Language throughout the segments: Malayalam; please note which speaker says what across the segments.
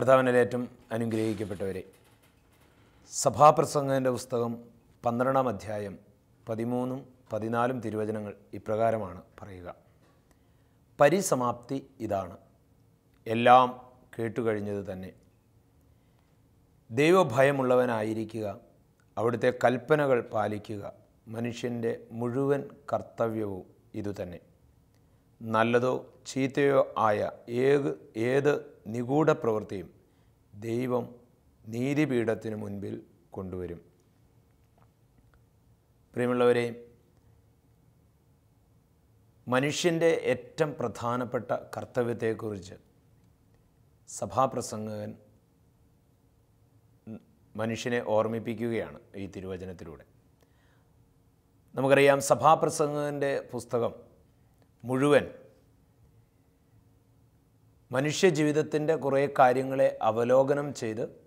Speaker 1: കർത്താവിനേറ്റം അനുഗ്രഹിക്കപ്പെട്ടവരെ സഭാപ്രസംഗത്തിന്റെ പുസ്തകം പന്ത്രണ്ടാം അധ്യായം പതിമൂന്നും പതിനാലും തിരുവചനങ്ങൾ ഇപ്രകാരമാണ് പറയുക. പരിസമാപ്തി ഇതാണ്. എല്ലാം കേട്ടുകഴിഞ്ഞത് തന്നെ. ദൈവഭയമുള്ളവനായിരിക്കുക അവിടുത്തെ കൽപ്പനകൾ പാലിക്കുക മനുഷ്യന്റെ മുഴുവൻ കർത്തവ്യവും ഇതുതന്നെ. നല്ലതോ ചീത്തയോ ആയ ഏത് ഏത് നിഗൂഢ പ്രവൃത്തിയും ദൈവം നീതിപീഠത്തിന് മുൻപിൽ കൊണ്ടുവരും. പ്രിയമുള്ളവരെ മനുഷ്യന്റെ ഏറ്റവും പ്രധാനപ്പെട്ട കർത്തവ്യത്തെക്കുറിച്ച് സഭാപ്രസംഗകൻ മനുഷ്യനെ ഓർമ്മിപ്പിക്കുകയാണ് ഈ തിരുവചനത്തിലൂടെ. നമുക്കറിയാം സഭാപ്രസംഗകന്റെ പുസ്തകം മുഴുവൻ മനുഷ്യജീവിതത്തിന്റെ കുറേ കാര്യങ്ങളെ അവലോകനം ചെയ്ത്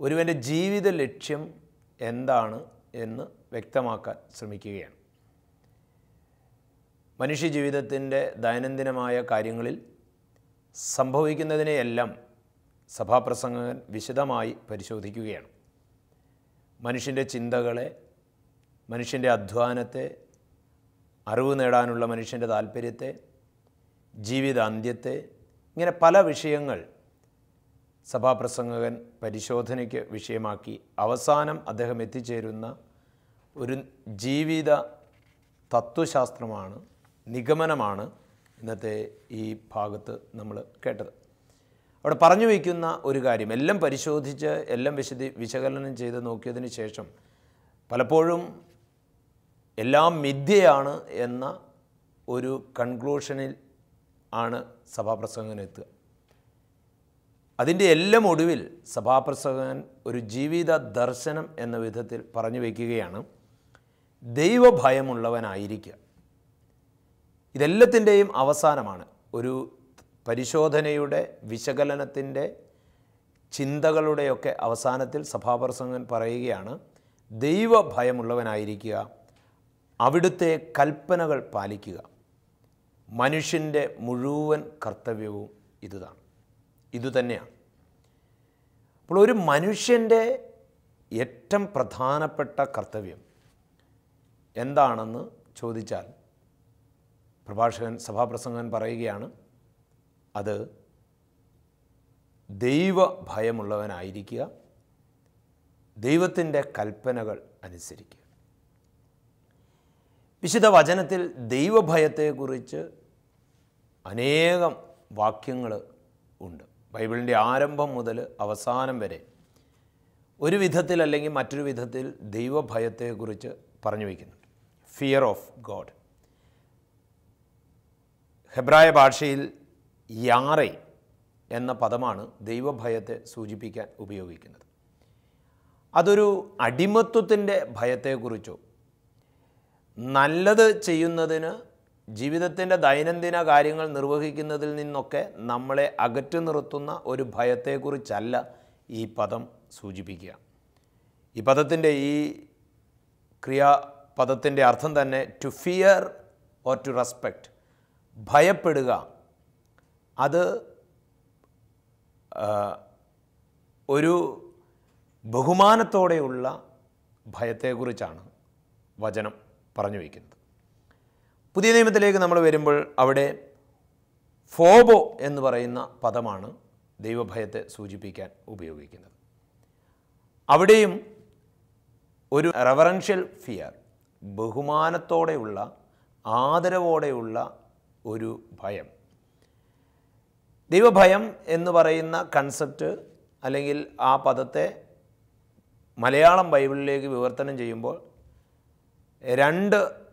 Speaker 1: ഒരുവന്റെ ജീവിത ലക്ഷ്യം എന്താണ് എന്ന് വ്യക്തമാക്കാൻ ശ്രമിക്കുകയാണ്. മനുഷ്യജീവിതത്തിന്റെ ദൈനംദിനമായ കാര്യങ്ങളിൽ സംഭവിക്കുന്നതിനെയെല്ലാം സഭാപ്രസംഗകൻ വിശദമായി പരിശോധിക്കുകയാണ്. മനുഷ്യന്റെ ചിന്തകളെ മനുഷ്യന്റെ അധ്വാനത്തെ അറിവ് നേടാനുള്ള മനുഷ്യന്റെ താല്പര്യത്തെ ജീവിതാന്ത്യത്തെ ഇങ്ങനെ പല വിഷയങ്ങൾ സഭാപ്രസംഗകൻ പരിശോധനയ്ക്ക് വിഷയമാക്കി അവസാനം അദ്ദേഹം എത്തിച്ചേരുന്ന ഒരു ജീവിത തത്വശാസ്ത്രമാണ് നിഗമനമാണ് ഇന്നത്തെ ഈ ഭാഗത്ത് നമ്മൾ കേട്ടത്. അവിടെ പറഞ്ഞു വയ്ക്കുന്ന ഒരു കാര്യം എല്ലാം പരിശോധിച്ച് എല്ലാം വിശദീ വിശകലനം ചെയ്ത് നോക്കിയതിന് ശേഷം പലപ്പോഴും എല്ലാം മിഥ്യയാണ് എന്ന ഒരു കൺക്ലൂഷനിൽ ആണ് സഭാപ്രസംഗനെത്തുക അതിന്റെ എല്ലാം ഒടുവിൽ സഭാപ്രസംഗൻ ഒരു ജീവിത ദർശനം എന്ന വിധത്തിൽ പറഞ്ഞു വയ്ക്കുകയാണ്. ദൈവഭയമുള്ളവനായിരിക്കുക. ഇതെല്ലാത്തിന്റെയും അവസാനമാണ്. ഒരു പരിശോധനയുടെ വിശകലനത്തിന്റെ ചിന്തകളുടെയൊക്കെ അവസാനത്തിൽ സഭാപ്രസംഗൻ പറയുകയാണ് ദൈവഭയമുള്ളവനായിരിക്കുക അവിടുത്തെ കൽപ്പനകൾ പാലിക്കുക. മനുഷ്യന്റെ മുഴുവൻ കർത്തവ്യവും ഇതുതാണ്. ഇതുതന്നെയാണ് അപ്പോൾ ഒരു മനുഷ്യന്റെ ഏറ്റവും പ്രധാനപ്പെട്ട കർത്തവ്യം എന്താണെന്ന് ചോദിച്ചാൽ പ്രഭാഷകൻ സഭാപ്രസംഗൻ പറയുകയാണ് അത് ദൈവ ഭയമുള്ളവനായിരിക്കുക ദൈവത്തിന്റെ കൽപ്പനകൾ അനുസരിക്കുക. വിശുദ്ധ വചനത്തിൽ ദൈവഭയത്തെക്കുറിച്ച് അനേകം വാക്യങ്ങൾ ഉണ്ട്. ബൈബിളിന്റെ ആരംഭം മുതൽ അവസാനം വരെ ഒരു വിധത്തിൽ അല്ലെങ്കിൽ മറ്റൊരു വിധത്തിൽ ദൈവഭയത്തെക്കുറിച്ച് പറഞ്ഞു വയ്ക്കുന്നുണ്ട്. ഫിയർ ഓഫ് ഗോഡ് ഹെബ്രായ ഭാഷയിൽ യാറെ എന്ന പദമാണ് ദൈവഭയത്തെ സൂചിപ്പിക്കാൻ ഉപയോഗിക്കുന്നത്. അതൊരു അടിമത്വത്തിന്റെ ഭയത്തെക്കുറിച്ചോ നല്ലത് ചെയ്യുന്നതിന് ജീവിതത്തിന്റെ ദൈനംദിന കാര്യങ്ങൾ നിർവഹിക്കുന്നതിൽ നിന്നൊക്കെ നമ്മളെ അകറ്റി നിർത്തുന്ന ഒരു ഭയത്തെക്കുറിച്ചല്ല ഈ പദം സൂചിപ്പിക്കുക. ഈ പദത്തിന്റെ ഈ ക്രിയാപദത്തിന്റെ അർത്ഥം തന്നെ to fear or to respect ഭയപ്പെടുക. അത് ഒരു ബഹുമാനത്തോടെയുള്ള ഭയത്തെക്കുറിച്ചാണ് വചനം. പറഞ്ഞു വയ്ക്കുന്നത്. പുതിയ നിയമത്തിലേക്ക് നമ്മൾ വരുമ്പോൾ അവിടെ ഫോബോ എന്ന് പറയുന്ന പദമാണ് ദൈവഭയത്തെ സൂചിപ്പിക്കാൻ ഉപയോഗിക്കുന്നത്. അവിടെയും ഒരു റെവറൻഷ്യൽ ഫിയർ ബഹുമാനത്തോടെയുള്ള ആദരവോടെയുള്ള ഒരു ഭയം. ദൈവഭയം എന്ന് പറയുന്ന കൺസെപ്റ്റ് അല്ലെങ്കിൽ ആ പദത്തെ മലയാളം ബൈബിളിലേക്ക് വിവർത്തനം ചെയ്യുമ്പോൾ രണ്ട്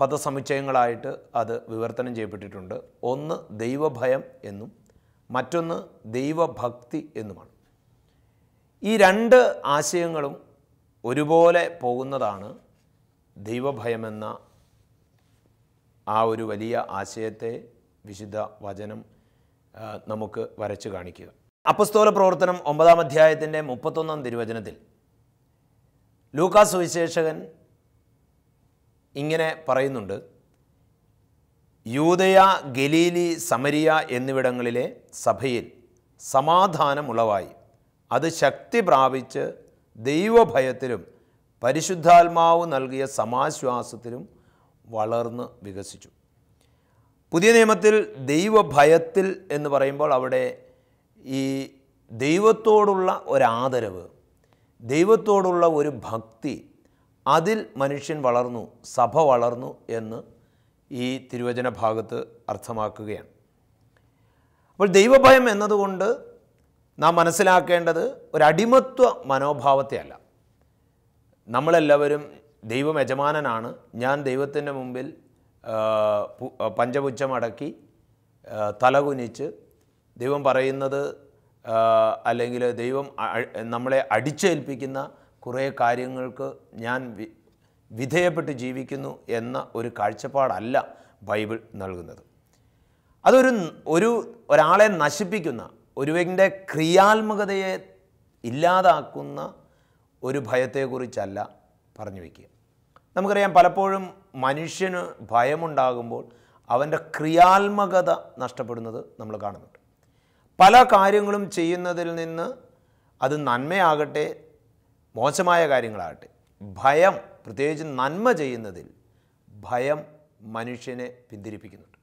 Speaker 1: പദസമുച്ചയങ്ങളായിട്ട് അത് വിവർത്തനം ചെയ്യപ്പെട്ടിട്ടുണ്ട്. ഒന്ന് ദൈവഭയം എന്നും മറ്റൊന്ന് ദൈവഭക്തി എന്നുമാണ്. ഈ രണ്ട് ആശയങ്ങളും ഒരുപോലെ പോകുന്നതാണ് ദൈവഭയമെന്ന ആ ഒരു വലിയ ആശയത്തെ വിശുദ്ധ വചനം നമുക്ക് വരച്ചു കാണിക്കുക. അപ്പസ്തോല പ്രവർത്തനം ഒമ്പതാം അധ്യായത്തിന്റെ മുപ്പത്തൊന്നാം തിരുവചനത്തിൽ ലൂക്കാസ് സുവിശേഷകൻ ഇങ്ങനെ പറയുന്നുണ്ട്. യൂതയ ഗലീലി സമരിയ എന്നിവിടങ്ങളിലെ സഭയിൽ സമാധാനമുളവായി. അത് ശക്തി പ്രാപിച്ച് ദൈവഭയത്തിലും പരിശുദ്ധാത്മാവ് നൽകിയ സമാശ്വാസത്തിലും വളർന്ന് വികസിച്ചു. പുതിയ നിയമത്തിൽ ദൈവഭയത്തിൽ എന്ന് പറയുമ്പോൾ അവിടെ ഈ ദൈവത്തോടുള്ള ഒരാദരവ് ദൈവത്തോടുള്ള ഒരു ഭക്തി അതിൽ മനുഷ്യൻ വളർന്നു സഭ വളർന്നു എന്ന് ഈ തിരുവചന ഭാഗത്ത് അർത്ഥമാക്കുകയാണ്. അപ്പോൾ ദൈവഭയം എന്നതുകൊണ്ട് നാം മനസ്സിലാക്കേണ്ടത് ഒരു മനോഭാവത്തെയല്ല. നമ്മളെല്ലാവരും ദൈവം യജമാനനാണ്. ഞാൻ ദൈവത്തിന്റെ മുമ്പിൽ പഞ്ചപുച്ഛമടക്കി തലകുനിച്ച് ദൈവം പറയുന്നത് അല്ലെങ്കിൽ ദൈവം നമ്മളെ അടിച്ചേൽപ്പിക്കുന്ന കുറേ കാര്യങ്ങൾക്ക് ഞാൻ വിധേയപ്പെട്ട് ജീവിക്കുന്നു എന്ന ഒരു കാഴ്ചപ്പാടല്ല ബൈബിൾ നൽകുന്നത്. അതൊരു ഒരു ഒരാളെ നശിപ്പിക്കുന്ന ഒരുവന്റെ ക്രിയാത്മകതയെ ഇല്ലാതാക്കുന്ന ഒരു ഭയത്തെക്കുറിച്ചല്ല പറഞ്ഞു വയ്ക്കുക. നമുക്കറിയാം പലപ്പോഴും മനുഷ്യന് ഭയമുണ്ടാകുമ്പോൾ അവന്റെ ക്രിയാത്മകത നഷ്ടപ്പെടുന്നത് നമ്മൾ കാണുന്നുണ്ട്. പല കാര്യങ്ങളും ചെയ്യുന്നതിൽ നിന്ന് അത് നന്മയാകട്ടെ മോശമായ കാര്യങ്ങളാകട്ടെ. ഭയം പ്രത്യേകിച്ച് നന്മ ചെയ്യുന്നതിൽ ഭയം മനുഷ്യനെ പിന്തിരിപ്പിക്കുന്നുണ്ട്.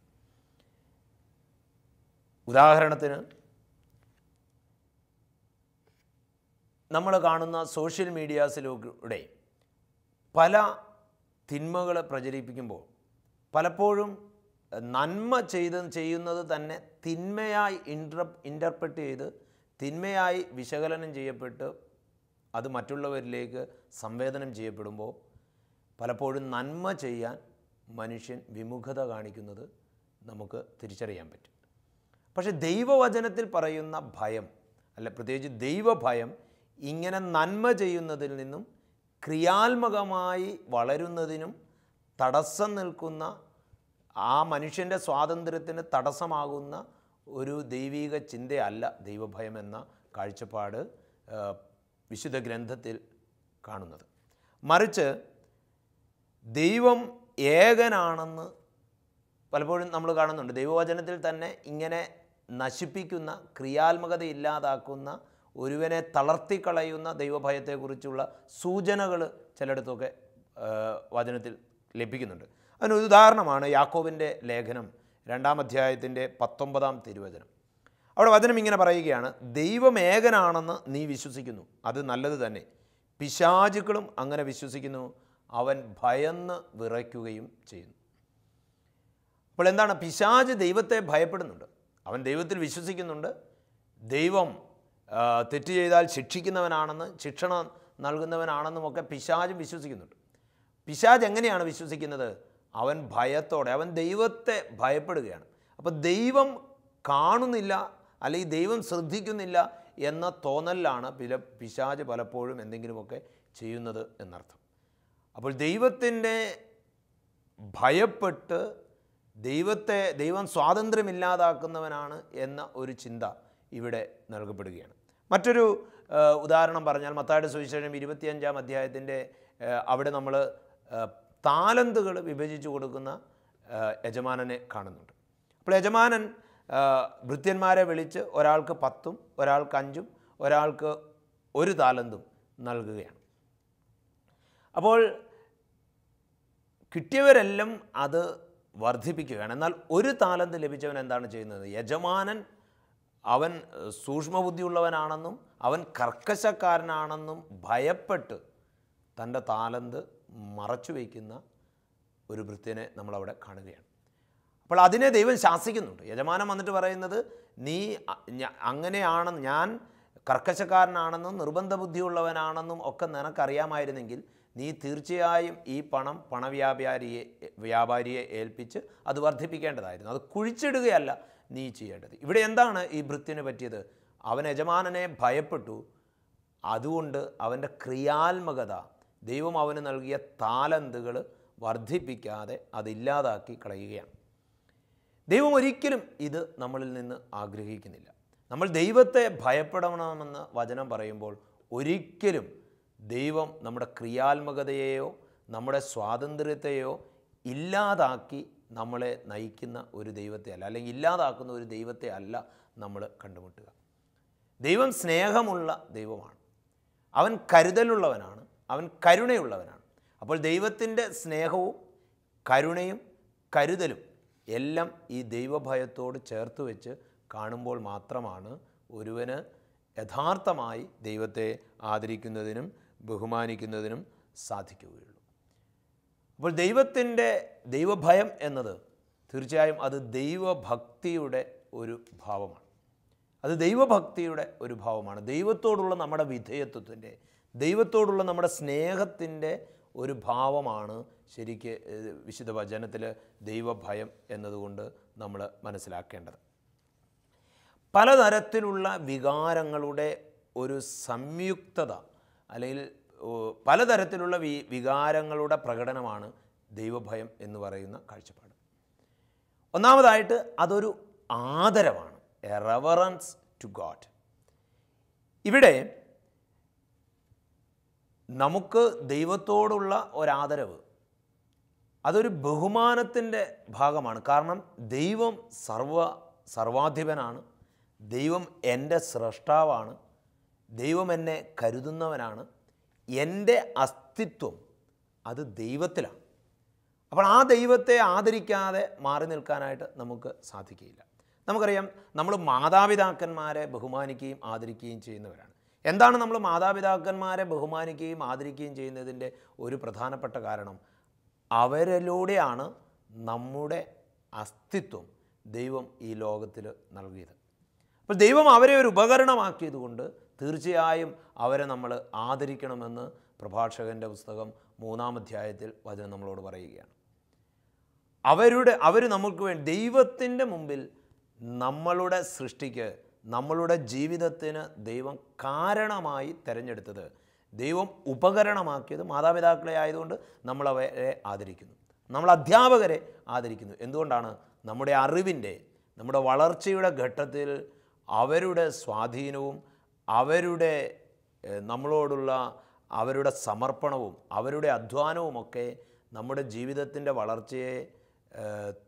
Speaker 1: ഉദാഹരണത്തിന് നമ്മൾ കാണുന്ന സോഷ്യൽ മീഡിയാസിലൂടെ പല തിന്മകൾ പ്രചരിപ്പിക്കുമ്പോൾ പലപ്പോഴും നന്മ ചെയ്ത് ചെയ്യുന്നത് തന്നെ തിന്മയായി ഇൻട്ര ഇന്റർപ്രറ്റ് ചെയ്ത് തിന്മയായി വിശകലനം ചെയ്യപ്പെട്ട് അത് മറ്റുള്ളവരിലേക്ക് സംവേദനം ചെയ്യപ്പെടുമ്പോൾ പലപ്പോഴും നന്മ ചെയ്യാൻ മനുഷ്യൻ വിമുഖത കാണിക്കുന്നത് നമുക്ക് തിരിച്ചറിയാൻ പറ്റും. പക്ഷേ ദൈവവചനത്തിൽ പറയുന്ന ഭയം അല്ല പ്രത്യേകിച്ച് ദൈവഭയം ഇങ്ങനെ നന്മ ചെയ്യുന്നതിൽ നിന്നും ക്രിയാത്മകമായി വളരുന്നതിനും തടസ്സം നിൽക്കുന്ന ആ മനുഷ്യന്റെ സ്വാതന്ത്ര്യത്തിന് തടസ്സമാകുന്ന ഒരു ദൈവീക ചിന്തയല്ല ദൈവഭയം എന്ന കാഴ്ചപ്പാട് വിശുദ്ധ ഗ്രന്ഥത്തിൽ കാണുന്നത്. മറിച്ച് ദൈവം ഏകനാണെന്ന് പലപ്പോഴും നമ്മൾ കാണുന്നുണ്ട്. ദൈവവചനത്തിൽ തന്നെ ഇങ്ങനെ നശിപ്പിക്കുന്ന ക്രിയാത്മകത ഇല്ലാതാക്കുന്ന ഒരുവനെ തളർത്തിക്കളയുന്ന ദൈവഭയത്തെക്കുറിച്ചുള്ള സൂചനകൾ ചിലയിടത്തൊക്കെ വചനത്തിൽ ലഭിക്കുന്നുണ്ട്. അതിനൊരു ഉദാഹരണമാണ് യാക്കോബിന്റെ ലേഖനം രണ്ടാം അധ്യായത്തിന്റെ പത്തൊമ്പതാം തിരുവചനം. അവിടെ വചനം ഇങ്ങനെ പറയുകയാണ് ദൈവമേകനാണെന്ന് നീ വിശ്വസിക്കുന്നു. അത് നല്ലത് തന്നെ. പിശാചുക്കളും അങ്ങനെ വിശ്വസിക്കുന്നു. അവൻ ഭയന്ന് വിറയ്ക്കുകയും ചെയ്യുന്നു. അപ്പോൾ എന്താണ്? പിശാജ് ദൈവത്തെ ഭയപ്പെടുന്നുണ്ട്. അവൻ ദൈവത്തിൽ വിശ്വസിക്കുന്നുണ്ട്. ദൈവം തെറ്റ് ചെയ്താൽ ശിക്ഷിക്കുന്നവനാണെന്ന് ശിക്ഷണ നൽകുന്നവനാണെന്നും ഒക്കെ പിശാജ് വിശ്വസിക്കുന്നുണ്ട്. പിശാജ് എങ്ങനെയാണ് വിശ്വസിക്കുന്നത്? അവൻ ഭയത്തോടെ അവൻ ദൈവത്തെ ഭയപ്പെടുകയാണ്. അപ്പോൾ ദൈവം കാണുന്നില്ല അല്ലെങ്കിൽ ദൈവം ശ്രദ്ധിക്കുന്നില്ല എന്ന തോന്നലാണ് പില പിശാജ് പലപ്പോഴും എന്തെങ്കിലുമൊക്കെ ചെയ്യുന്നത് എന്നർത്ഥം. അപ്പോൾ ദൈവത്തിന്റെ ഭയപ്പെട്ട് ദൈവത്തെ ദൈവം സ്വാതന്ത്ര്യമില്ലാതാക്കുന്നവനാണ് എന്ന ഒരു ചിന്ത ഇവിടെ നൽകപ്പെടുകയാണ്. മറ്റൊരു ഉദാഹരണം പറഞ്ഞാൽ മത്തായുടെ സുവിശേഷം ഇരുപത്തിയഞ്ചാം അധ്യായത്തിന്റെ അവിടെ നമ്മൾ താലന്തുകൾ വിഭജിച്ചു കൊടുക്കുന്ന യജമാനനെ കാണുന്നുണ്ട്. അപ്പോൾ യജമാനൻ ഭൃത്യന്മാരെ വിളിച്ച് ഒരാൾക്ക് പത്തും ഒരാൾക്ക് അഞ്ചും ഒരാൾക്ക് ഒരു താലന്തും നൽകുകയാണ്. അപ്പോൾ കിട്ടിയവരെല്ലാം അത് വർദ്ധിപ്പിക്കുകയാണ്. എന്നാൽ ഒരു താലന്ത് ലഭിച്ചവൻ എന്താണ് ചെയ്യുന്നത്? യജമാനൻ അവൻ സൂക്ഷ്മബുദ്ധിയുള്ളവനാണെന്നും അവൻ കർക്കശക്കാരനാണെന്നും ഭയപ്പെട്ട് തന്റെ താലന്ത് മറച്ചു വയ്ക്കുന്ന ഒരു ഭൃത്യനെ നമ്മളവിടെ കാണുകയാണ്. അപ്പോൾ അതിനെ ദൈവം ശാസിക്കുന്നുണ്ട്. യജമാനം വന്നിട്ട് പറയുന്നത് നീ അങ്ങനെയാണെന്ന് ഞാൻ കർക്കശക്കാരനാണെന്നും നിർബന്ധ ബുദ്ധിയുള്ളവനാണെന്നും ഒക്കെ നിനക്കറിയാമായിരുന്നെങ്കിൽ നീ തീർച്ചയായും ഈ പണം പണവ്യാപാരിയെ വ്യാപാരിയെ ഏൽപ്പിച്ച് അത് വർദ്ധിപ്പിക്കേണ്ടതായിരുന്നു. അത് കുഴിച്ചിടുകയല്ല നീ ചെയ്യേണ്ടത്. ഇവിടെ എന്താണ് ഈ ഭൃത്യന് പറ്റിയത്? അവൻ യജമാനനെ ഭയപ്പെട്ടു. അതുകൊണ്ട് അവന്റെ ക്രിയാത്മകത ദൈവം അവന് നൽകിയ താലന്തുകൾ വർദ്ധിപ്പിക്കാതെ അതില്ലാതാക്കി കളയുകയാണ്. ദൈവം ഒരിക്കലും ഇത് നമ്മളിൽ നിന്ന് ആഗ്രഹിക്കുന്നില്ല. നമ്മൾ ദൈവത്തെ ഭയപ്പെടണമെന്ന് വചനം പറയുമ്പോൾ ഒരിക്കലും ദൈവം നമ്മുടെ ക്രിയാത്മകതയെയോ നമ്മുടെ സ്വാതന്ത്ര്യത്തെയോ ഇല്ലാതാക്കി നമ്മളെ നയിക്കുന്ന ഒരു ദൈവത്തെ അല്ല അല്ലെങ്കിൽ ഇല്ലാതാക്കുന്ന ഒരു ദൈവത്തെ അല്ല നമ്മൾ കണ്ടുമുട്ടുക. ദൈവം സ്നേഹമുള്ള ദൈവമാണ്. അവൻ കരുതലുള്ളവനാണ് അവൻ കരുണയുള്ളവനാണ്. അപ്പോൾ ദൈവത്തിന്റെ സ്നേഹവും കരുണയും കരുതലും എല്ലാം ഈ ദൈവഭയത്തോട് ചേർത്ത് വെച്ച് കാണുമ്പോൾ മാത്രമാണ് ഒരുവന് യഥാർത്ഥമായി ദൈവത്തെ ആദരിക്കുന്നതിനും ബഹുമാനിക്കുന്നതിനും സാധിക്കുകയുള്ളൂ. അപ്പോൾ ദൈവത്തിന്റെ ദൈവഭയം എന്നത് തീർച്ചയായും അത് ദൈവഭക്തിയുടെ ഒരു ഭാവമാണ്. അത് ദൈവഭക്തിയുടെ ഒരു ഭാവമാണ്. ദൈവത്തോടുള്ള നമ്മുടെ വിധേയത്വത്തിന്റെ ദൈവത്തോടുള്ള നമ്മുടെ സ്നേഹത്തിന്റെ ഒരു ഭാവമാണ് ശരിക്ക് വിശുദ്ധ വചനത്തിൽ ദൈവഭയം എന്നതുകൊണ്ട് നമ്മൾ മനസ്സിലാക്കേണ്ടത്. പലതരത്തിലുള്ള വികാരങ്ങളുടെ ഒരു സംയുക്തത അല്ലെങ്കിൽ പലതരത്തിലുള്ള വി വികാരങ്ങളുടെ പ്രകടനമാണ് ദൈവഭയം എന്ന് പറയുന്ന കാഴ്ചപ്പാട്. ഒന്നാമതായിട്ട് അതൊരു ആദരവാണ്. എ റെവറൻസ് ടു ഗോഡ് ഇവിടെ നമുക്ക് ദൈവത്തോടുള്ള ഒരാദരവ് അതൊരു ബഹുമാനത്തിന്റെ ഭാഗമാണ്. കാരണം ദൈവം സർവ സർവാധിപനാണ്. ദൈവം എന്റെ സ്രഷ്ടാവാണ്. ദൈവം എന്നെ കരുതുന്നവനാണ്. എന്റെ അസ്തിത്വം അത് ദൈവത്തിലാണ്. അപ്പോൾ ആ ദൈവത്തെ ആദരിക്കാതെ മാറി നിൽക്കാനായിട്ട് നമുക്ക് സാധിക്കുകയില്ല. നമുക്കറിയാം നമ്മൾ മാതാപിതാക്കന്മാരെ ബഹുമാനിക്കുകയും ആദരിക്കുകയും ചെയ്യുന്നവരാണ്. എന്താണ് നമ്മൾ മാതാപിതാക്കന്മാരെ ബഹുമാനിക്കുകയും ആദരിക്കുകയും ചെയ്യുന്നതിന്റെ ഒരു പ്രധാനപ്പെട്ട കാരണം? അവരിലൂടെയാണ് നമ്മുടെ അസ്തിത്വം ദൈവം ഈ ലോകത്തിൽ നൽകിയത്. അപ്പോൾ ദൈവം അവരെ ഒരു ഉപകരണമാക്കിയതുകൊണ്ട് തീർച്ചയായും അവരെ നമ്മൾ ആദരിക്കണമെന്ന് പ്രഭാഷകന്റെ പുസ്തകം മൂന്നാം അധ്യായത്തിൽ വചനം നമ്മളോട് പറയുകയാണ്. അവരുടെ അവർ നമുക്ക് വേണ്ടി ദൈവത്തിന്റെ മുമ്പിൽ നമ്മളുടെ സൃഷ്ടിക്ക് നമ്മളുടെ ജീവിതത്തിന് ദൈവം കാരണമായി തിരഞ്ഞെടുത്തത് ദൈവം ഉപകരണമാക്കിയത് മാതാപിതാക്കളെ ആയതുകൊണ്ട് നമ്മൾ അവരെ ആദരിക്കുന്നു. നമ്മൾ അധ്യാപകരെ ആദരിക്കുന്നു. എന്തുകൊണ്ടാണ്? നമ്മുടെ അറിവിന്റെ നമ്മുടെ വളർച്ചയുടെ ഘട്ടത്തിൽ അവരുടെ സ്വാധീനവും അവരുടെ നമ്മളോടുള്ള അവരുടെ സമർപ്പണവും അവരുടെ അധ്വാനവുമൊക്കെ നമ്മുടെ ജീവിതത്തിന്റെ വളർച്ചയെ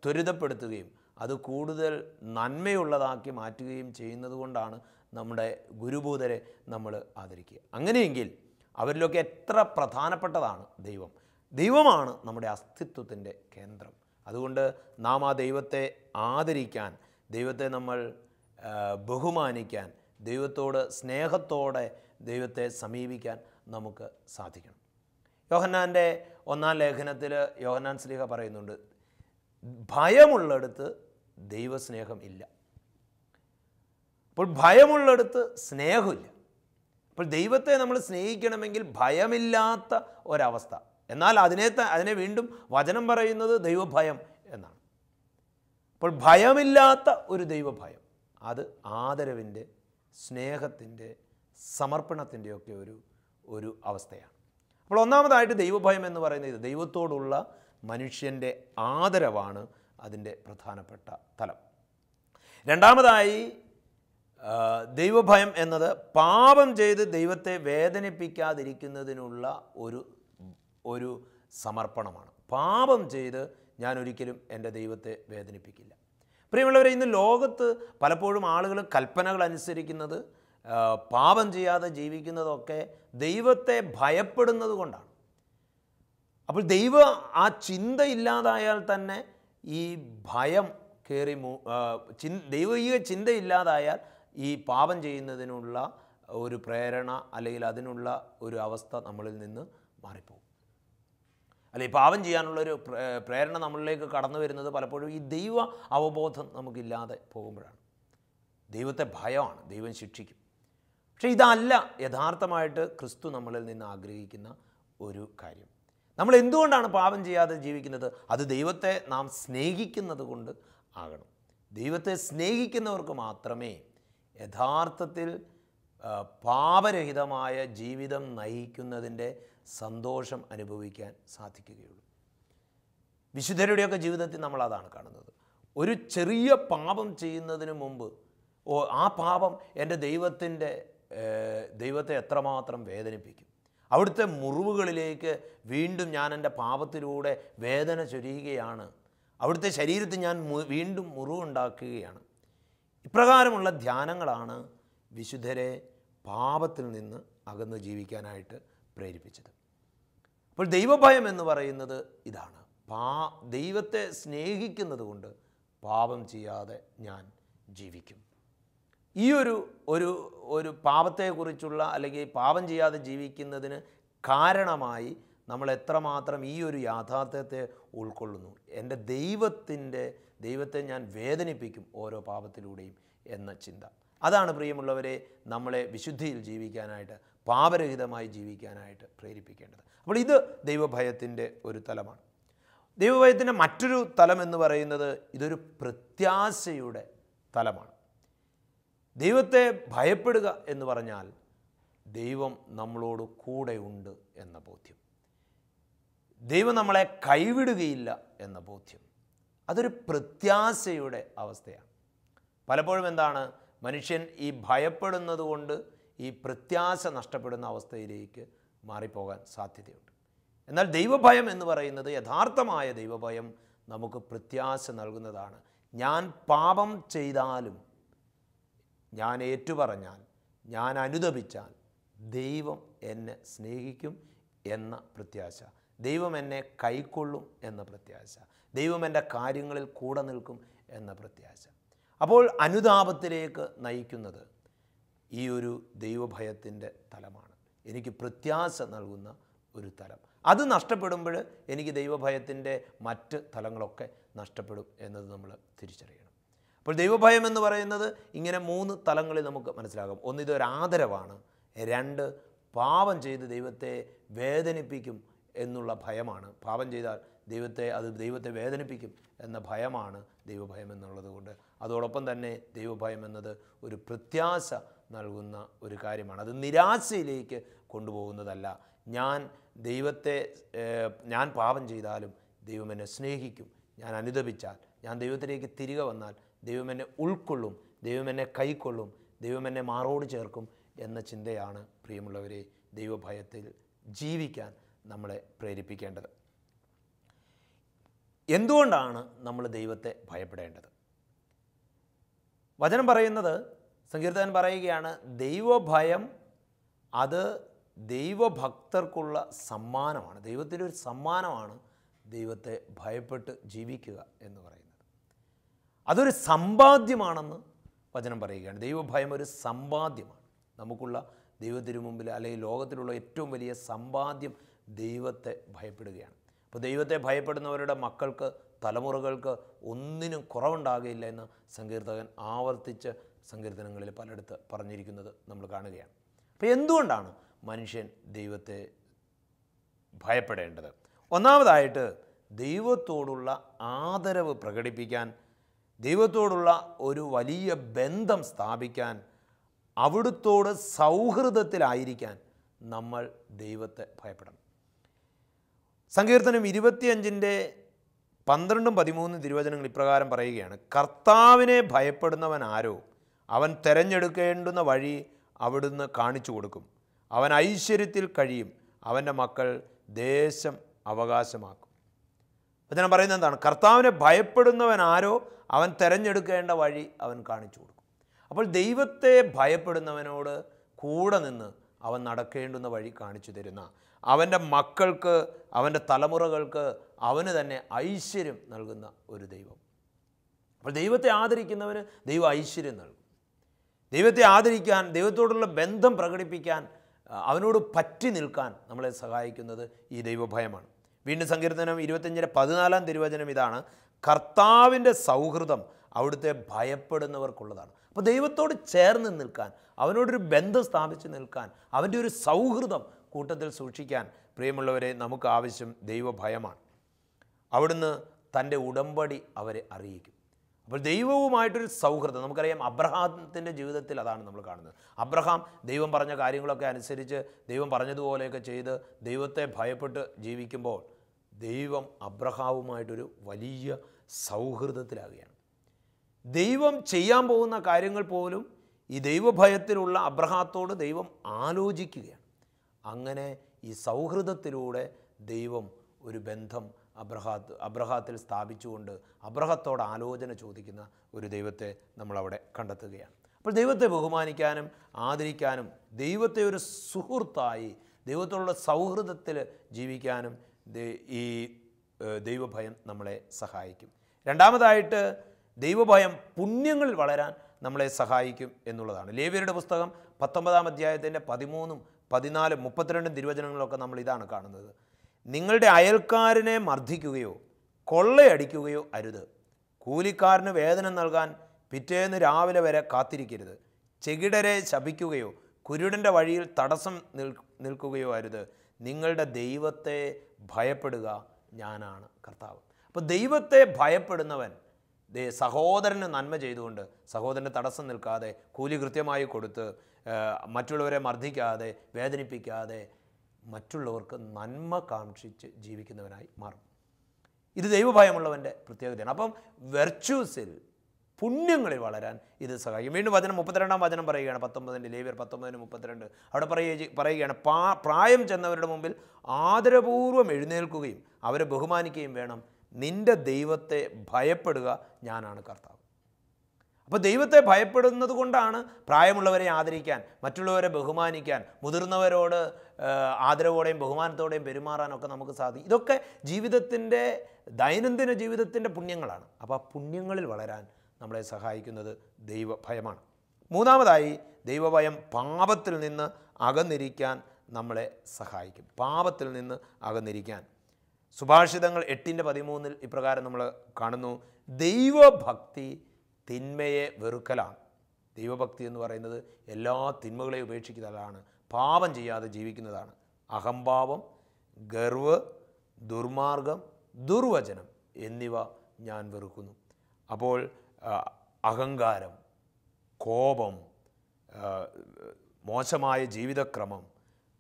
Speaker 1: ത്വരിതപ്പെടുത്തുകയും അത് കൂടുതൽ നന്മയുള്ളതാക്കി മാറ്റുകയും ചെയ്യുന്നത് കൊണ്ടാണ് നമ്മുടെ ഗുരുഭൂതരെ നമ്മൾ ആദരിക്കുക. അങ്ങനെയെങ്കിൽ അവരിലൊക്കെ എത്ര പ്രധാനപ്പെട്ടതാണ് ദൈവം. ദൈവമാണ് നമ്മുടെ അസ്തിത്വത്തിന്റെ കേന്ദ്രം. അതുകൊണ്ട് നാം ആ ദൈവത്തെ ആദരിക്കാൻ ദൈവത്തെ നമ്മൾ ബഹുമാനിക്കാൻ ദൈവത്തോട് സ്നേഹത്തോടെ ദൈവത്തെ സമീപിക്കാൻ നമുക്ക് സാധിക്കണം. യോഹന്നാന്റെ ഒന്നാം ലേഖനത്തിൽ യോഹന്നാൻ സ്ലീഹ പറയുന്നുണ്ട് ഭയമുള്ളിടത്ത് ദൈവസ്നേഹം ഇല്ല. അപ്പോൾ ഭയമുള്ളിടത്ത് സ്നേഹമില്ല. അപ്പോൾ ദൈവത്തെ നമ്മൾ സ്നേഹിക്കണമെങ്കിൽ ഭയമില്ലാത്ത ഒരവസ്ഥ. എന്നാൽ അതിനെ അതിനെ വീണ്ടും വചനം പറയുന്നത് ദൈവഭയം എന്നാണ്. അപ്പോൾ ഭയമില്ലാത്ത ഒരു ദൈവഭയം. അത് ആദരവിന്റെ സ്നേഹത്തിന്റെ സമർപ്പണത്തിന്റെയൊക്കെ ഒരു ഒരു അവസ്ഥയാണ്. അപ്പോൾ ഒന്നാമതായിട്ട് ദൈവഭയം എന്ന് പറയുന്നത് ഇത് ദൈവത്തോടുള്ള മനുഷ്യന്റെ ആദരവാണ് അതിന്റെ പ്രധാനപ്പെട്ട തലം. രണ്ടാമതായി ദൈവഭയം എന്നത് പാപം ചെയ്ത് ദൈവത്തെ വേദനിപ്പിക്കാതിരിക്കുന്നതിനുള്ള ഒരു ഒരു സമർപ്പണമാണ്. പാപം ചെയ്ത് ഞാൻ ഒരിക്കലും എന്റെ ദൈവത്തെ വേദനിപ്പിക്കില്ല. പ്രിയമുള്ളവരെ ഇന്ന് ലോകത്ത് പലപ്പോഴും ആളുകൾ കൽപ്പനകൾ അനുസരിക്കുന്നത് പാപം ചെയ്യാതെ ജീവിക്കുന്നതൊക്കെ ദൈവത്തെ ഭയപ്പെടുന്നത് കൊണ്ടാണ്. അപ്പോൾ ദൈവ ആ ചിന്ത ഇല്ലാതായാൽ തന്നെ ഈ ഭയം കയറി ദൈവിക ചിന്ത ഇല്ലാതായാൽ ഈ പാപം ചെയ്യുന്നതിനുള്ള ഒരു പ്രേരണ അല്ലെങ്കിൽ അതിനുള്ള ഒരു അവസ്ഥ നമ്മളിൽ നിന്ന് മാറിപ്പോകും. അല്ലെ പാപം ചെയ്യാനുള്ളൊരു പ്രേ- പ്രേരണ നമ്മളിലേക്ക് കടന്നു വരുന്നത് പലപ്പോഴും ഈ ദൈവ അവബോധം നമുക്കില്ലാതെ പോകുമ്പോഴാണ്. ദൈവത്തെ ഭയമാണ് ദൈവം ശിക്ഷിക്കും. പക്ഷേ ഇതല്ല യഥാർത്ഥമായിട്ട് ക്രിസ്തു നമ്മളിൽ നിന്ന് ആഗ്രഹിക്കുന്ന ഒരു കാര്യം. നമ്മൾ എന്തുകൊണ്ടാണ് പാപം ചെയ്യാതെ ജീവിക്കുന്നത്? അത് ദൈവത്തെ നാം സ്നേഹിക്കുന്നത് കൊണ്ട് ആകണം. ദൈവത്തെ സ്നേഹിക്കുന്നവർക്ക് മാത്രമേ യഥാർത്ഥത്തിൽ പാപരഹിതമായ ജീവിതം നയിക്കുന്നതിന്റെ സന്തോഷം അനുഭവിക്കാൻ സാധിക്കുകയുള്ളൂ. വിശുദ്ധരുടെയൊക്കെ ജീവിതത്തിൽ നമ്മൾ അതാണ് കാണുന്നത്. ഒരു ചെറിയ പാപം ചെയ്യുന്നതിന് മുമ്പ് ഓ ആ പാപം എന്റെ ദൈവത്തിന്റെ ദൈവത്തെ എത്രമാത്രം വേദനിപ്പിക്കും. അവിടുത്തെ മുറിവുകളിലേക്ക് വീണ്ടും ഞാൻ എന്റെ പാപത്തിലൂടെ വേദന ചൊരിയുകയാണ്. അവിടുത്തെ ശരീരത്തിൽ ഞാൻ വീണ്ടും മുറിവുണ്ടാക്കുകയാണ്. ഇപ്രകാരമുള്ള ധ്യാനങ്ങളാണ് വിശുദ്ധരെ പാപത്തിൽ നിന്ന് അകന്ന് ജീവിക്കാനായിട്ട് പ്രേരിപ്പിച്ചത്. അപ്പോൾ ദൈവഭയം എന്ന് പറയുന്നത് ഇതാണ്. പാ ദൈവത്തെ സ്നേഹിക്കുന്നത് കൊണ്ട് പാപം ചെയ്യാതെ ഞാൻ ജീവിക്കും. ഈ ഒരു ഒരു ഒരു പാപത്തെക്കുറിച്ചുള്ള അല്ലെങ്കിൽ പാപം ചെയ്യാതെ ജീവിക്കുന്നതിന് കാരണമായി നമ്മൾ എത്രമാത്രം ഈ ഒരു യാഥാർത്ഥ്യത്തെ ഉൾക്കൊള്ളുന്നു. എന്റെ ദൈവത്തിന്റെ ദൈവത്തെ ഞാൻ വേദനിപ്പിക്കും ഓരോ പാപത്തിലൂടെയും എന്ന ചിന്ത. അതാണ് പ്രിയമുള്ളവരെ നമ്മളെ വിശുദ്ധിയിൽ ജീവിക്കാനായിട്ട് പാപരഹിതമായി ജീവിക്കാനായിട്ട് പ്രേരിപ്പിക്കേണ്ടത്. അപ്പോൾ ഇത് ദൈവഭയത്തിന്റെ ഒരു തലമാണ്. ദൈവഭയത്തിന്റെ മറ്റൊരു തലം എന്ന് പറയുന്നത് ഇതൊരു പ്രത്യാശയുടെ തലമാണ്. ദൈവത്തെ ഭയപ്പെടുക എന്ന് പറഞ്ഞാൽ ദൈവം നമ്മളോട് കൂടെയുണ്ട് എന്ന ബോധ്യം. ദൈവം നമ്മളെ കൈവിടുകയില്ല എന്ന ബോധ്യം. അതൊരു പ്രത്യാശയുടെ അവസ്ഥയാണ്. പലപ്പോഴും എന്താണ് മനുഷ്യൻ ഈ ഭയപ്പെടുന്നത് കൊണ്ട് ഈ പ്രത്യാശ നഷ്ടപ്പെടുന്ന അവസ്ഥയിലേക്ക് മാറിപ്പോകാൻ സാധ്യതയുണ്ട്. എന്നാൽ ദൈവഭയം എന്ന് പറയുന്നത് യഥാർത്ഥമായ ദൈവഭയം നമുക്ക് പ്രത്യാശ നൽകുന്നതാണ്. ഞാൻ പാപം ചെയ്താലും ഞാൻ ഏറ്റുപറഞ്ഞാൽ ഞാൻ അനുദപിച്ചാൽ ദൈവം എന്നെ സ്നേഹിക്കും എന്ന പ്രത്യാശ. ദൈവം എന്നെ കൈക്കൊള്ളും എന്ന പ്രത്യാശ. ദൈവം എന്റെ കാര്യങ്ങളിൽ കൂടെ നിൽക്കും എന്ന പ്രത്യാശ. അപ്പോൾ അനുതാപത്തിലേക്ക് നയിക്കുന്നത് ഈ ഒരു ദൈവഭയത്തിന്റെ തലമാണ്. എനിക്ക് പ്രത്യാശ നൽകുന്ന ഒരു തലം. അത് നഷ്ടപ്പെടുമ്പോൾ എനിക്ക് ദൈവഭയത്തിന്റെ മറ്റ് തലങ്ങളൊക്കെ നഷ്ടപ്പെടും എന്നത് നമ്മൾ തിരിച്ചറിയണം. അപ്പോൾ ദൈവഭയം എന്ന് പറയുന്നത് ഇങ്ങനെ മൂന്ന് തലങ്ങളിൽ നമുക്ക് മനസ്സിലാകും. ഒന്ന് ഇതൊരു ആദരവാണ്. രണ്ട് പാപം ചെയ്ത് ദൈവത്തെ വേദനിപ്പിക്കും എന്നുള്ള ഭയമാണ്. പാപം ചെയ്താൽ ദൈവത്തെ അത് ദൈവത്തെ വേദനിപ്പിക്കും എന്ന ഭയമാണ് ദൈവഭയം എന്നുള്ളത് കൊണ്ട് അതോടൊപ്പം തന്നെ ദൈവഭയം എന്നത് ഒരു പ്രത്യാശ നൽകുന്ന ഒരു കാര്യമാണ്. അത് നിരാശയിലേക്ക് കൊണ്ടുപോകുന്നതല്ല. ഞാൻ ദൈവത്തെ ഞാൻ പാപം ചെയ്താലും ദൈവം എന്നെ സ്നേഹിക്കും. ഞാൻ അനുദപിച്ചാൽ ഞാൻ ദൈവത്തിലേക്ക് തിരികെ വന്നാൽ ദൈവം എന്നെ ഉൾക്കൊള്ളും ദൈവം എന്നെ കൈക്കൊള്ളും ദൈവം എന്നെ മാറോട് ചേർക്കും എന്ന ചിന്തയാണ് പ്രിയമുള്ളവരെ ദൈവഭയത്തിൽ ജീവിക്കാൻ നമ്മളെ പ്രേരിപ്പിക്കേണ്ടത്. എന്തുകൊണ്ടാണ് നമ്മൾ ദൈവത്തെ ഭയപ്പെടേണ്ടത്? വചനം പറയുന്നത് സങ്കീർത്തകൻ പറയുകയാണ് ദൈവഭയം അത് ദൈവഭക്തർക്കുള്ള സമ്മാനമാണ്. ദൈവത്തിന്റെ ഒരു സമ്മാനമാണ് ദൈവത്തെ ഭയപ്പെട്ട് ജീവിക്കുക എന്ന് പറയുന്നത്. അതൊരു സമ്പാദ്യമാണെന്ന് വചനം പറയുകയാണ്. ദൈവഭയം ഒരു സമ്പാദ്യമാണ്. നമുക്കുള്ള ദൈവത്തിനു മുമ്പിൽ അല്ലെങ്കിൽ ലോകത്തിലുള്ള ഏറ്റവും വലിയ സമ്പാദ്യം ദൈവത്തെ ഭയപ്പെടുകയാണ്. അപ്പോൾ ദൈവത്തെ ഭയപ്പെടുന്നവരുടെ മക്കൾക്ക് തലമുറകൾക്ക് ഒന്നിനും കുറവുണ്ടാകില്ല എന്ന് സങ്കീർത്തകൻ ആവർത്തിച്ച് സങ്കീർത്തനങ്ങളിൽ പലയിടത്ത് പറഞ്ഞിരിക്കുന്നത് നമ്മൾ കാണുകയാണ്. അപ്പോൾ എന്തുകൊണ്ടാണ് മനുഷ്യൻ ദൈവത്തെ ഭയപ്പെടേണ്ടത്? ഒന്നാമതായിട്ട് ദൈവത്തോടുള്ള ആദരവ് പ്രകടിപ്പിക്കാൻ ദൈവത്തോടുള്ള ഒരു വലിയ ബന്ധം സ്ഥാപിക്കാൻ അവിടുത്തോട് സൗഹൃദത്തിലായിരിക്കാൻ നമ്മൾ ദൈവത്തെ ഭയപ്പെടണം. സങ്കീർത്തനം ഇരുപത്തിയഞ്ചിന്റെ പന്ത്രണ്ടും പതിമൂന്നും തിരുവചനങ്ങൾ ഇപ്രകാരം പറയുകയാണ് കർത്താവിനെ ഭയപ്പെടുന്നവൻ ആരോ? അവൻ തിരഞ്ഞെടുക്കേണ്ടുന്ന വഴി അവിടുന്ന് കാണിച്ചു കൊടുക്കും. അവൻ ഐശ്വര്യത്തിൽ കഴിയും. അവന്റെ മക്കൾ ദേശം അവകാശമാക്കും. വചനം പറയുന്നത് എന്താണ്? കർത്താവിനെ ഭയപ്പെടുന്നവൻ ആരോ? അവൻ തിരഞ്ഞെടുക്കേണ്ട വഴി അവൻ കാണിച്ചു കൊടുക്കും. അപ്പോൾ ദൈവത്തെ ഭയപ്പെടുന്നവനോട് കൂടെ നിന്ന് അവൻ നടക്കേണ്ടുന്ന വഴി കാണിച്ചു തരുന്ന അവന്റെ മക്കൾക്ക് അവന്റെ തലമുറകൾക്ക് അവന് തന്നെ ഐശ്വര്യം നൽകുന്ന ഒരു ദൈവം. അപ്പോൾ ദൈവത്തെ ആദരിക്കുന്നവന് ദൈവം ഐശ്വര്യം നൽകും. ദൈവത്തെ ആദരിക്കാൻ ദൈവത്തോടുള്ള ബന്ധം പ്രകടിപ്പിക്കാൻ അവനോട് പറ്റി നിൽക്കാൻ നമ്മളെ സഹായിക്കുന്നത് ഈ ദൈവഭയമാണ്. വീണ്ടും സങ്കീർത്തനം ഇരുപത്തഞ്ചിന്റെ പതിനാലാം തിരുവചനം ഇതാണ്. കർത്താവിന്റെ സൗഹൃദം അവിടുത്തെ ഭയപ്പെടുന്നവർക്കുള്ളതാണ്. അപ്പോൾ ദൈവത്തോട് ചേർന്ന് നിൽക്കാൻ അവനോടൊരു ബന്ധം സ്ഥാപിച്ച് നിൽക്കാൻ അവന്റെ ഒരു സൗഹൃദം കൂട്ടത്തിൽ സൂക്ഷിക്കാൻ പ്രിയമുള്ളവരെ നമുക്ക് ആവശ്യം ദൈവഭയമാണ്. അവിടുന്ന് തന്റെ ഉടമ്പടി അവരെ അറിയിക്കും. അപ്പോൾ ദൈവവുമായിട്ടൊരു സൗഹൃദം നമുക്കറിയാം അബ്രഹാത്തിന്റെ ജീവിതത്തിൽ അതാണ് നമ്മൾ കാണുന്നത്. അബ്രഹാം ദൈവം പറഞ്ഞ കാര്യങ്ങളൊക്കെ അനുസരിച്ച് ദൈവം പറഞ്ഞതുപോലെയൊക്കെ ചെയ്ത് ദൈവത്തെ ഭയപ്പെട്ട് ജീവിക്കുമ്പോൾ ദൈവം അബ്രഹാവുമായിട്ടൊരു വലിയ സൗഹൃദത്തിലാകുകയാണ്. ദൈവം ചെയ്യാൻ പോകുന്ന കാര്യങ്ങൾ പോലും ഈ ദൈവഭയത്തിലുള്ള അബ്രഹാത്തോട് ദൈവം ആലോചിക്കുകയാണ്. അങ്ങനെ ഈ സൗഹൃദത്തിലൂടെ ദൈവം ഒരു ബന്ധം അബ്രഹാത്ത് അബ്രഹാത്തിൽ സ്ഥാപിച്ചുകൊണ്ട് അബ്രഹത്തോട് ആലോചന ചോദിക്കുന്ന ഒരു ദൈവത്തെ നമ്മളവിടെ കണ്ടെത്തുകയാണ്. അപ്പോൾ ദൈവത്തെ ബഹുമാനിക്കാനും ആദരിക്കാനും ദൈവത്തെ ഒരു സുഹൃത്തായി ദൈവത്തോടുള്ള സൗഹൃദത്തിൽ ജീവിക്കാനും ഈ ദൈവഭയം നമ്മളെ സഹായിക്കും. രണ്ടാമതായിട്ട് ദൈവഭയം പുണ്യങ്ങളിൽ വളരാൻ നമ്മളെ സഹായിക്കും എന്നുള്ളതാണ്. ലേവ്യരുടെ പുസ്തകം പത്തൊമ്പതാം അധ്യായത്തിന്റെ പതിമൂന്നും പതിനാലും മുപ്പത്തിരണ്ടും തിരുവചനങ്ങളൊക്കെ നമ്മൾ ഇതാണ് കാണുന്നത്. നിങ്ങളുടെ അയൽക്കാരനെ മർദ്ദിക്കുകയോ കൊള്ളയടിക്കുകയോ അരുത്. കൂലിക്കാരന് വേതനം നൽകാൻ പിറ്റേന്ന് രാവിലെ വരെ കാത്തിരിക്കരുത്. ചെകിടരെ ശപിക്കുകയോ കുരുടന്റെ വഴിയിൽ തടസ്സം നിൽ നിൽക്കുകയോ അരുത്. നിങ്ങളുടെ ദൈവത്തെ ഭയപ്പെടുക ഞാനാണ് കർത്താവ്. അപ്പോൾ ദൈവത്തെ ഭയപ്പെടുന്നവൻ സഹോദരന് നന്മ ചെയ്തുകൊണ്ട് സഹോദരന് തടസ്സം നിൽക്കാതെ കൂലി കൃത്യമായി കൊടുത്ത് മറ്റുള്ളവരെ മർദ്ദിക്കാതെ വേദനിപ്പിക്കാതെ മറ്റുള്ളവർക്ക് നന്മ കാക്ഷിച്ച് ജീവിക്കുന്നവനായി മാറും. ഇത് ദൈവഭയമുള്ളവന്റെ പ്രത്യേകതയാണ്. അപ്പം വെർച്യൂസിൽ പുണ്യങ്ങളിൽ വളരാൻ ഇത് സഹായിക്കും. വീണ്ടും വചനം മുപ്പത്തിരണ്ടാം വചനം പറയുകയാണ്. പത്തൊമ്പതിന്റെ ലേവിയർ പത്തൊമ്പതിന് മുപ്പത്തിരണ്ട്. അവിടെ പറയുക പറയുകയാണ് പാ പ്രായം ചെന്നവരുടെ മുമ്പിൽ ആദരപൂർവം എഴുന്നേൽക്കുകയും അവരെ ബഹുമാനിക്കുകയും വേണം. നിന്റെ ദൈവത്തെ ഭയപ്പെടുക ഞാനാണ് കർത്താവ്. അപ്പോൾ ദൈവത്തെ ഭയപ്പെടുന്നത് കൊണ്ടാണ് പ്രായമുള്ളവരെ ആദരിക്കാൻ മറ്റുള്ളവരെ ബഹുമാനിക്കാൻ മുതിർന്നവരോട് ആദരവോടെയും ബഹുമാനത്തോടെയും പെരുമാറാനൊക്കെ നമുക്ക് സാധിക്കും ഇതൊക്കെ ജീവിതത്തിന്റെ ദൈനംദിന ജീവിതത്തിന്റെ പുണ്യങ്ങളാണ്. അപ്പോൾ ആ പുണ്യങ്ങളിൽ വളരാൻ നമ്മളെ സഹായിക്കുന്നത് ദൈവഭയമാണ്. മൂന്നാമതായി ദൈവഭയം പാപത്തിൽ നിന്ന് അകന്നിരിക്കാൻ നമ്മളെ സഹായിക്കും. പാപത്തിൽ നിന്ന് അകന്നിരിക്കാൻ. സുഭാഷിതങ്ങൾ എട്ടിന്റെ പതിമൂന്നിൽ ഇപ്രകാരം നമ്മൾ കാണുന്നു. ദൈവഭക്തി തിന്മയെ വെറുക്കലാണ്. ദൈവഭക്തി എന്ന് പറയുന്നത് എല്ലാ തിന്മകളെയും ഉപേക്ഷിക്കുന്നതാണ്. പാപം ചെയ്യാതെ ജീവിക്കുന്നതാണ്. അഹംഭാവം ഗർവ് ദുർമാർഗം ദുർവചനം എന്നിവ ഞാൻ വെറുക്കുന്നു. അപ്പോൾ അഹങ്കാരം കോപം മോശമായ ജീവിതക്രമം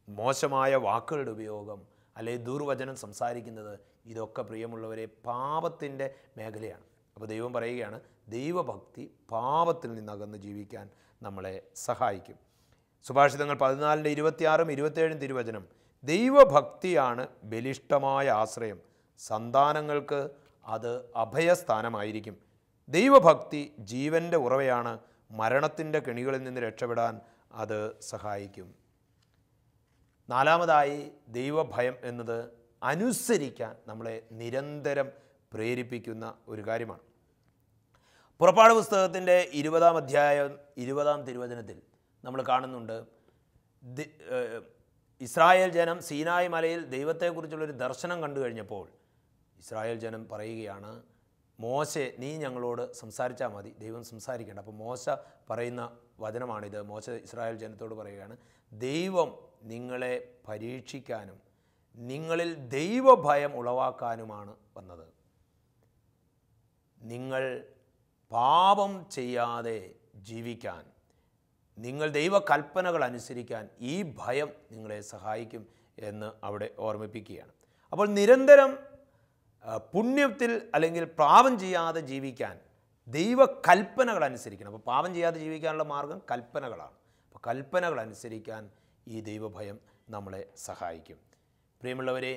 Speaker 1: മോശമായ വാക്കുകളുടെ ഉപയോഗം അല്ലെങ്കിൽ ദുർവചനം സംസാരിക്കുന്നത് ഇതൊക്കെ പ്രിയമുള്ളവരെ പാപത്തിന്റെ മേഖലയാണ്. അപ്പോൾ ദൈവം പറയുകയാണ് ദൈവഭക്തി പാപത്തിൽ നിന്നകന്ന് ജീവിക്കാൻ നമ്മളെ സഹായിക്കും. സുഭാഷിതങ്ങൾ പതിനാലിന്റെ ഇരുപത്തിയാറും ഇരുപത്തേഴും തിരുവചനം. ദൈവഭക്തിയാണ് ബലിഷ്ടമായ ആശ്രയം. സന്താനങ്ങൾക്ക് അത് അഭയസ്ഥാനമായിരിക്കും. ദൈവഭക്തി ജീവന്റെ ഉറവയാണ്. മരണത്തിന്റെ കെണികളിൽ നിന്ന് രക്ഷപ്പെടാൻ അത് സഹായിക്കും. നാലാമതായി ദൈവഭയം എന്നത് അനുസരിക്കാൻ നമ്മളെ നിരന്തരം പ്രേരിപ്പിക്കുന്ന ഒരു കാര്യമാണ്. പുറപ്പാട് പുസ്തകത്തിന്റെ ഇരുപതാം അധ്യായം ഇരുപതാം തിരുവചനത്തിൽ നമ്മൾ കാണുന്നുണ്ട് ഇസ്രായേൽ ജനം സീനായ് മലയിൽ ദൈവത്തെക്കുറിച്ചുള്ളൊരു ദർശനം കണ്ടു കഴിഞ്ഞപ്പോൾ ഇസ്രായേൽ ജനം പറയുകയാണ് മോശെ നീ ഞങ്ങളോട് സംസാരിച്ചാൽ മതി ദൈവം സംസാരിക്കേണ്ട. അപ്പോൾ മോശ പറയുന്ന വചനമാണിത്. മോശ ഇസ്രായേൽ ജനത്തോട് പറയുകയാണ് ദൈവം നിങ്ങളെ പരീക്ഷിക്കാനും നിങ്ങളിൽ ദൈവഭയം ഉളവാക്കാനുമാണ് വന്നത്. നിങ്ങൾ പാപം ചെയ്യാതെ ജീവിക്കാൻ നിങ്ങൾ ദൈവകൽപ്പനകൾ അനുസരിക്കാൻ ഈ ഭയം നിങ്ങളെ സഹായിക്കും എന്ന് അവിടെ ഓർമ്മിപ്പിക്കുകയാണ്. അപ്പോൾ നിരന്തരം പുണ്യത്തിൽ അല്ലെങ്കിൽ പാപം ചെയ്യാതെ ജീവിക്കാൻ ദൈവകൽപ്പനകൾ അനുസരിക്കണം. അപ്പോൾ പാപം ചെയ്യാതെ ജീവിക്കാനുള്ള മാർഗം കൽപ്പനകളാണ്. അപ്പോൾ കൽപ്പനകൾ അനുസരിക്കാൻ ഈ ദൈവഭയം നമ്മളെ സഹായിക്കും. പ്രിയമുള്ളവരെ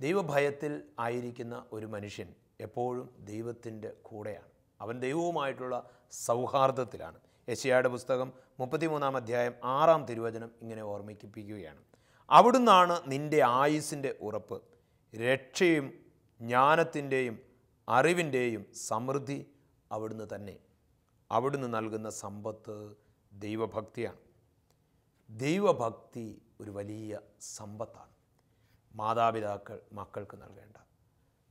Speaker 1: ദൈവഭയത്തിൽ ആയിരിക്കുന്ന ഒരു മനുഷ്യൻ എപ്പോഴും ദൈവത്തിന്റെ കൂടെയാണ്. അവൻ ദൈവവുമായിട്ടുള്ള സൗഹാർദ്ദത്തിലാണ്. യശയായുടെ പുസ്തകം മുപ്പത്തിമൂന്നാം അധ്യായം ആറാം തിരുവചനം ഇങ്ങനെ ഓർമ്മിപ്പിക്കുകയാണ്. അവിടുന്നാണ് നിന്റെ ആയുസിന്റെ ഉറപ്പ്. രക്ഷയും ജ്ഞാനത്തിന്റെയും അറിവിന്റെയും സമൃദ്ധി അവിടുന്ന് തന്നെ. അവിടുന്ന് നൽകുന്ന സമ്പത്ത് ദൈവഭക്തിയാണ്. ദൈവഭക്തി ഒരു വലിയ സമ്പത്താണ്. മാതാപിതാക്കൾ മക്കൾക്ക് നൽകേണ്ട.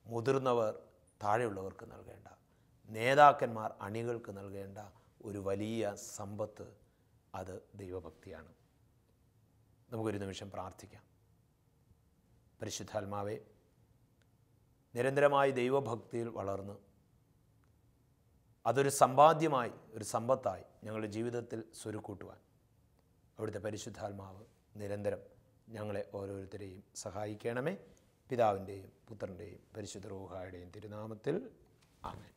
Speaker 1: മുതിർന്നവർ താഴെയുള്ളവർക്ക് നൽകേണ്ട. നേതാക്കന്മാർ അണികൾക്ക് നൽകേണ്ട ഒരു വലിയ സമ്പത്ത് അത് ദൈവഭക്തിയാണ്. നമുക്കൊരു നിമിഷം പ്രാർത്ഥിക്കാം. പരിശുദ്ധാത്മാവെ നിരന്തരമായി ദൈവഭക്തിയിൽ വളർന്ന് അതൊരു സമ്പാദ്യമായി ഒരു സമ്പത്തായി ഞങ്ങളുടെ ജീവിതത്തിൽ സ്വരുക്കൂട്ടുവാൻ അവിടുത്തെ പരിശുദ്ധാത്മാവ് നിരന്തരം ഞങ്ങളെ ഓരോരുത്തരെയും സഹായിക്കണമേ. പിതാവിന്റെയും പുത്രന്റെയും പരിശുദ്ധ റൂഹായുടെയും തിരുനാമത്തിൽ. ആമേൻ.